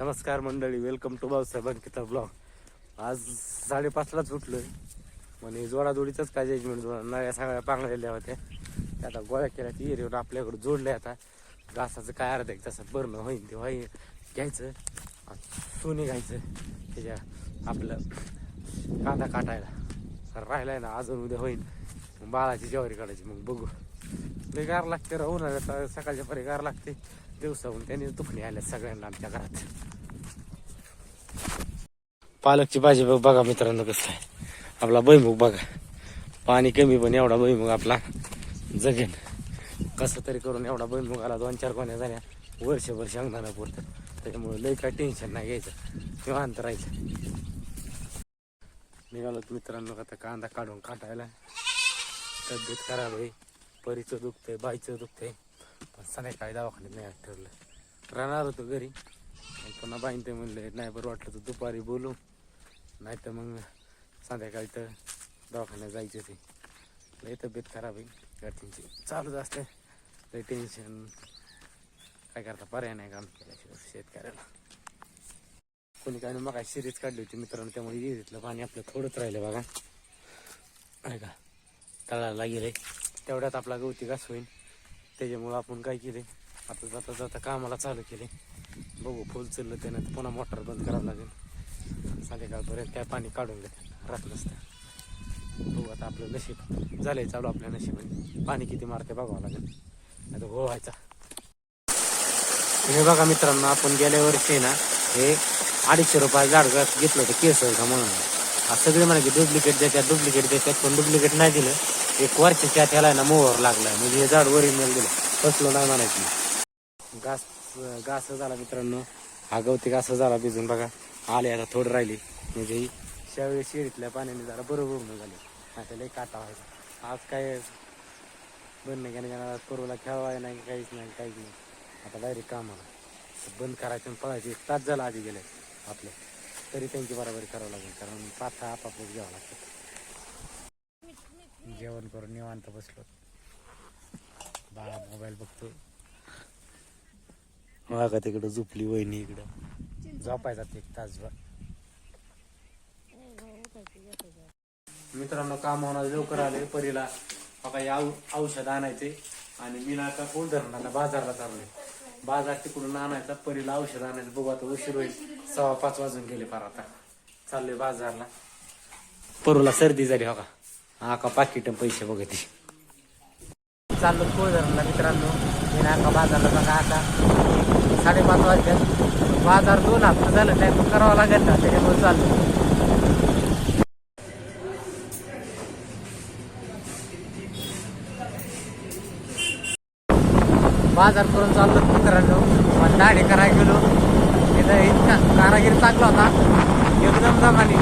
नमस्कार मंडळी welcome to Bhausaheb Ankita blog आज साडेपाचलाच उठलोय. म्हणे जोडाजोडीचंच काय जजमेंट नळ्या सगळ्या पांगलेल्या होत्या त्या. आता गोळ्या केल्या ती येऊन आपल्याकडे जोडल्या आता. घासाचं काय अर्धा एक तासात भरणं होईन ते होईन. घ्यायचं सोने घ्यायचं. त्याच्या आपलं कांदा काटायला. राहिलाय ना अजून उद्या होईन. मग बाळाची ज्वारी काढायची मग बघू. लय गार लागते राहून सकाळच्या परी गार लागते. दिवसाहून त्यांनी दुखणी आल्या सगळ्यांना आमच्या घरात. पालकची भाजी बघ बघा मित्रांनो कसं आहे. आपला भुईमुग बघा. पाणी कमी पण एवढा भुईमुग आपला. जगेन. कसं तरी करून एवढा भुईमुग आला दोन चार कोण्या झाल्या. वर्षभर शेंगदाणा पुरतं. त्याच्यामुळे लई काय टेन्शन नाही घ्यायचं. निवांत राहायचं. निघालो मित्रांनो आता कांदा काढून काटायला. तब्येत खराब आहे. परीचं दुखतंय बाईचं दुखतंय. पण संध्याकाळी दवाखान्यात नाही ठरलं. राहणार होतो घरी. पण पुन्हा बाईन ते म्हणले नाही बरं वाटलं तर दुपारी बोलू. नाही तर मग संध्याकाळी तर दवाखान्यात जायचं ते. लई तब्येत खराब आहे. घरच्यांची चालूच असते. लई टेन्शन काय करता पर्याय नाही काम केल्याशिवाय शेतकऱ्याला. कोणी काय मग काय सिरीज काढली होती मित्रांनो त्यामुळे विहिरीतलं पाणी आपलं थोडंच राहिलं बघा. आहे का? तळाला गेले तेवढ्यात आपला गवती घास होईल. त्याच्यामुळं आपण काय केले? आता जाता जाता कामाला चालू केले. बघू फुल चाललं त्यानं पुन्हा मोटर बंद करावं लागेल. संध्याकाळपर्यंत काय पाणी काढून घेत राहत त्या बघू आता आपलं नशीब. झालंय चालू आपल्या नशिबाने. पाणी किती मारते बघावं लागेल. आता हो गोवायचा हे बघा मित्रांनो आपण गेल्या वर्षी ना हे अडीचशे रुपये झाड घेतलं होतं केस का म्हणून सगळे म्हणा की डुप्लिकेट देतात डुप्लिकेट देतात पण डुप्लिकेट नाही दिलं. एक वर्षाच्या त्याला ना मोहर लागला म्हणजे हे झाड ओरिजिनल दिलं. फसलो नाही म्हणायची. घास घास झाला मित्रांनो. हा गवती घास झाला भिजून बघा. आले आता थोडं राहिली. म्हणजे ही त्यावेळी शेरीतल्या पाण्याने जरा बरोबर होऊन झाले. आता लई काटा व्हायचा आज काय बंद नाही. घेणं करूला खेळवाय नाही काहीच नाही काहीच नाही. आता डायरेक्ट कामाला. बंद करायचं आणि पळायचे. एक तास झाला आधी गेले आपले. तरी त्यांची बराबरी करावं लागेल. कारण पाथा आपापच घ्यावं लागतं जेवण करून निवांत बसलो. बाळा मोबाईल बघतो बघा तिकडं झोपली वहिनी इकडं. झोपायचा एक तासभर. मित्रांनो काम होणार लवकर आले. परीला बघा या औषध आणायचे. आणि मी ना आता कोण धरणार बाजारला चाललोय. बाजार तिकडून आणायचा. परीला औषध आणायचं. बघू आता उशीर होईल. सव्वा पाच वाजून गेले फार आता. चाललोय बाजारला. परूला सर्दी झाली हो का आका का पाकिट पैसे बघते चाललो कोळधरणला मित्रांनो. मी आका बाजारला बघा आका साडेपाच वाजल्यात. बाजार दोन हप्ता झालं टाईम करावा लागेल ना त्याच्यामुळे चाललो. बाजार करून चाललो मित्रांनो. पण दाढी करायला गेलो. तिथं इतका कारागिरी चांगला होता. एकदम जमाने.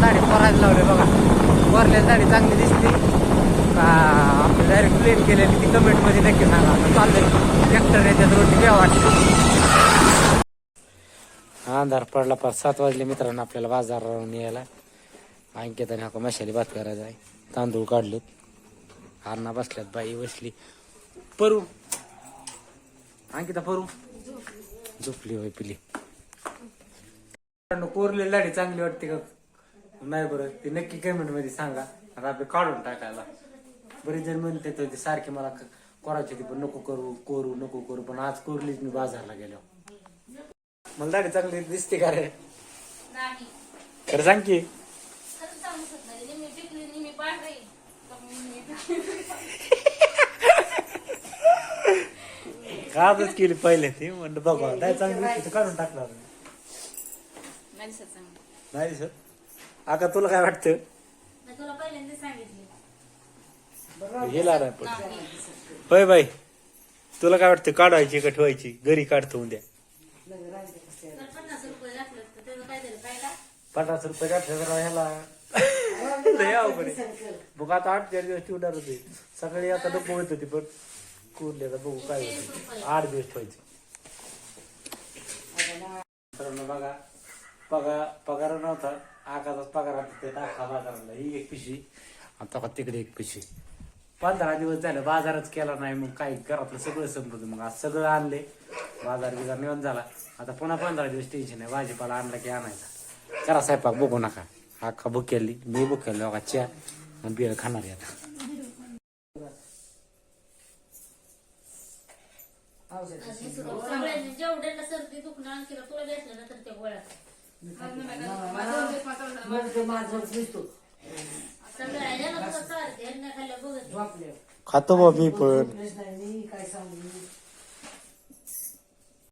दाढी करायला लावले बघा. वरल्या दाढी चांगली दिसली. का आपली डायरेक्ट प्लेन केलेली ती कमेंटमध्ये नक्की सांगा. आता चाललंय. ट्रॅक्टर याच्यात रोटी घ्या वाटते अंधार पडला पाच सात वाजले मित्रांनो आपल्याला बाजारावरून यायला अंकिताने हा मशाली भात करायचा आहे तांदूळ काढलेत. हारणा बसल्यात बाई बसली. परू. अंकिता परू. झोपली होय पिली. कोरलेली लाडी चांगली वाटते का? नाही बरं ते नक्की कमेंटमध्ये सांगा. आता आपले काढून टाकायला. बरेच जण म्हणते तर ते सारखे मला क- करायचे होते पण नको करू कोरू नको करू पण आज कोरलीच मी बाजारला गेलो. मला दाढी चांगली दिसते का रे? खरं सांग की. काजच केली पहिले ती. म्हणलं बघा काय चांगली काढून टाकणार. नाही दिसत? आका तुला काय वाटतं? तुला पहिल्यांदा सांगितले. पण. होय बाई. तुला काय वाटतं? काढायची का ठेवायची? घरी काढतो उद्या. पन्नास रुपये घातलं तर ह्याला. बघ आता आठ चार दिवस ठेवणार होते. सकाळी आता नको होत होती पण कुरले तर बघू काय आठ दिवस ठेवायचे मित्रांनो बघा पगार पगार नव्हता. आकाशात पगार होता ते टाका बाजाराला ही एक पिशवी. आता का तिकडे एक पिशवी. पंधरा दिवस झालं बाजारच केला नाही. मग काही घरातलं सगळं संपलं. मग आज सगळं आणले. बाजार बिजार निवंत झाला. आता पुन्हा पंधरा दिवस टेन्शन आहे. भाजीपाला आणला की आणायचा. करा स्वयंपाक बघू नका. अख्खा बुक केली मी बुक केली बघा हो चहा आणि बिळ खाणार आहे आता. जेवढ्यांना सर्दी दुखणं आणखी तुला घेतलं ना तर त्या गोळ्या खातो बा मी पण.